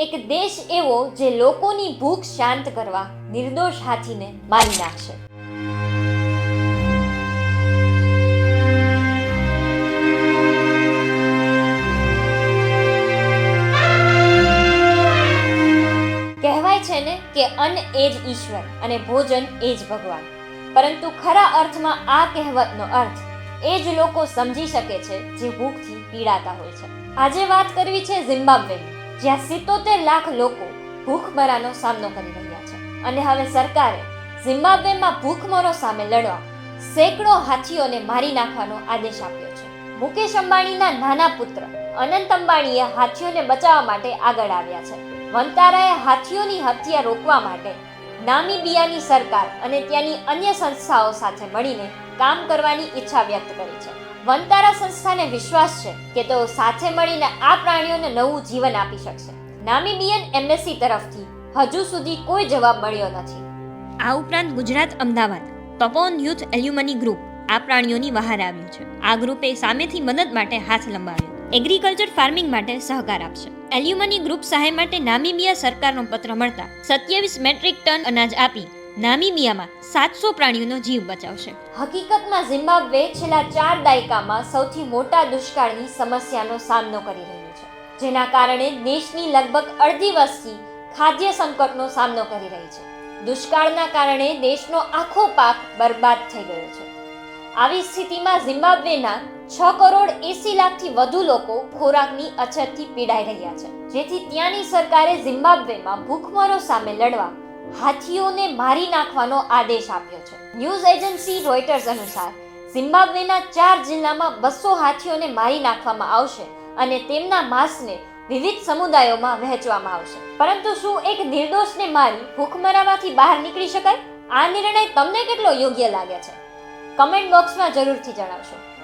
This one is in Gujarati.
એક દેશ એવો જે લોકોની ભૂખ શાંત કરવા નિર્દોષ હાથીને મારી નાખશે. કહેવાય છે ને કે અન્ન એ જ ઈશ્વર અને ભોજન એ જ ભગવાન. પરંતુ ખરા અર્થમાં આ કહેવતનો અર્થ એ જ લોકો સમજી શકે છે જે ભૂખથી પીડાતા હોય છે. આજે વાત કરવી છે ઝિમ્બાબ્વેની. જ્યાં સિત્તોતેર લાખ લોકો ભૂખમરાનો સામનો કરી રહ્યા છે. અને હવે સરકારે ઝિમ્બાબ્વેમાં ભૂખમરો સામે લડવા સેંકડો હાથીઓને મારી નાખવાનો આદેશ આપ્યો છે. મુકેશ અંબાણીના નાના પુત્ર અનંત અંબાણીએ હાથીઓને બચાવવા માટે આગળ આવ્યા છે. વંતારાએ હાથીઓની હત્યા રોકવા માટે નામીબિયાની સરકાર અને ત્યાંની અન્ય સંસ્થાઓ સાથે મળીને કામ કરવાની ઈચ્છા વ્યક્ત કરી છે. વંતારા સંસ્થાને વિશ્વાસ છે કે તેઓ સાથે મળીને આ પ્રાણીઓને નવું જીવન આપી શકશે. નામીબિયન એમ્બેસી તરફથી હજુ સુધી કોઈ જવાબ મળ્યો નથી. આ ઉપરાંત Gujarat Ahmedabad Tapon youth alumni group આ પ્રાણીઓની બહાર આવ્યું છે. આ ગ્રુપે સામેથી મદદ માટે હાથ લંબાવ્યો. એગ્રીકલ્ચર ફાર્મિંગ માટે સહકાર આપશે. એલ્યુમની ગ્રુપ સહાય માટે નામીબિયા સરકારનો પત્ર મળતા સત્યાવીસ મેટ્રિક ટન અનાજ આપી નામીબિયામાં સાતસો પ્રાણીઓનો જીવ બચાવશે. હકીકતમાં ઝિમ્બાબ્વે છેલ્લા ચાર દાયકામાં સૌથી મોટા દુષ્કાળની સમસ્યાનો સામનો કરી રહ્યું છે, જેના કારણે દેશની લગભગ અડધી વસ્તી ખાદ્ય સંકટનો સામનો કરી રહી છે. દુષ્કાળના કારણે દેશનો આખો પાક બરબાદ થઈ ગયો છે. આવી સ્થિતિમાં ઝિમ્બાબ્વેના છ કરોડ એસી લાખથી વધુ લોકો ખોરાકની અછતથી પીડાઈ રહ્યા છે, જેથી ત્યાંની સરકારે ઝિમ્બાબ્વેમાં ભૂખમરો સામે લડવા હાથીઓને મારી નાખવાનો આદેશ આપ્યો છે. ન્યૂઝ એજન્સી રોયટર્સ અનુસાર, ઝિમ્બાબ્વેના ચાર જિલ્લામાં બસો હાથીઓને મારી નાખવામાં આવશે અને તેમના માંસને વિવિધ સમુદાયોમાં વહેંચવામાં આવશે. પરંતુ શું એક નિર્દોષને મારી ભૂખમરામાંથી બહાર નીકળી શકાય? આ નિર્ણય તમને કેટલો યોગ્ય લાગે છે? કમેન્ટ બોક્સમાં જરૂરથી જણાવશો.